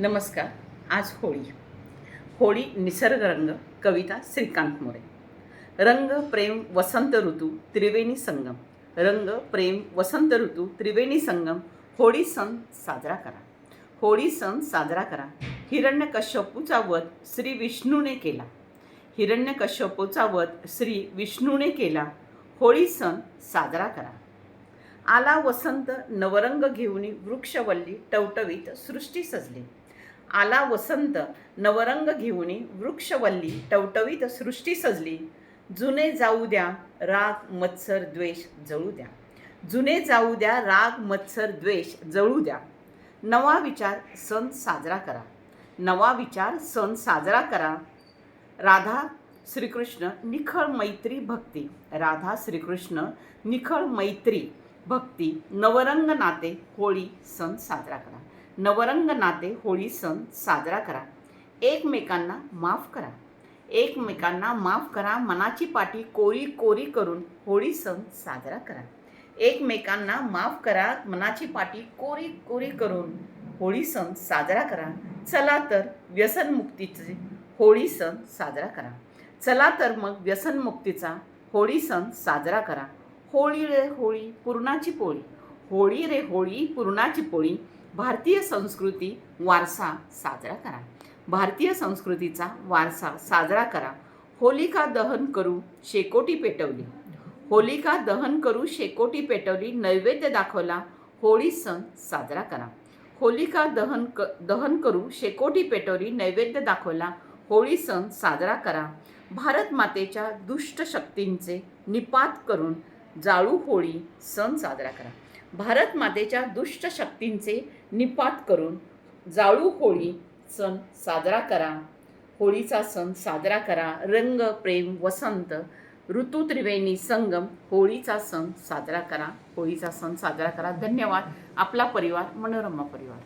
नमस्कार. आज होळी. होळी निसर्गरंग कविता श्रीकांत मोरे. रंग प्रेम वसंत ऋतू त्रिवेणी संगम. रंग प्रेम वसंत ऋतू त्रिवेणी संगम. होळी सण साजरा करा. होळी सण साजरा करा. हिरण्यकश्यपूचा वध श्री विष्णूने केला. हिरण्यकश्यपूचा वध श्री विष्णूने केला. होळी सण साजरा करा. आला वसंत नवरंग घेऊन वृक्षवल्ली टवटवीत सृष्टी सजली. आला वसंत नवरंग घेऊन वृक्षवल्ली टवटवीत सृष्टी सजली. जुने जाऊ द्या राग मत्सर द्वेष जळू द्या. जुने जाऊ द्या राग मत्सर द्वेष जळू द्या. नवा विचार सण साजरा करा. नवा विचार सण साजरा करा. राधा श्रीकृष्ण निखळ मैत्री भक्ती. राधा श्रीकृष्ण निखळ मैत्री भक्ती. नवरंग नाते होळी सण साजरा करा. नवरंग नाते होळी सण साजरा करा. एकमेकांना माफ करा. एकमेकांना माफ करा मनाची पाठी कोरी कोरी करून होळी सण साजरा करा. एकमेकांना माफ करा मनाची पाठी कोरी कोरी करून होळी सण साजरा करा. चला तर व्यसनमुक्तीचे होळी सण साजरा करा. चला तर मग व्यसनमुक्तीचा होळी सण साजरा करा. होळी रे होळी पुरणाची पोळी. होळी रे होळी पुरणाची पोळी. भारतीय संस्कृती वारसा साजरा करा. भारतीय संस्कृतीचा वारसा साजरा करा. होलिका दहन करू शेकोटी पेटवली. होलिका दहन करू शेकोटी पेटवली. नैवेद्य दाखवला. होळी सण साजरा करा. होलिका दहन क दहन करू शेकोटी पेटवली. नैवेद्य दाखवला. होळी सण साजरा करा. भारत मातेच्या दुष्ट शक्तींचे निपात करून जाळू होळी सण साजरा करा. भारत मातेच्या दुष्ट शक्तींचे निपात करून जाळू होळी सण साजरा करा. होळीचा सण साजरा करा. रंग प्रेम वसंत ऋतू त्रिवेणी संगम होळीचा सण साजरा करा. होळीचा सण साजरा करा. धन्यवाद. आपला परिवार मनोरमा परिवार.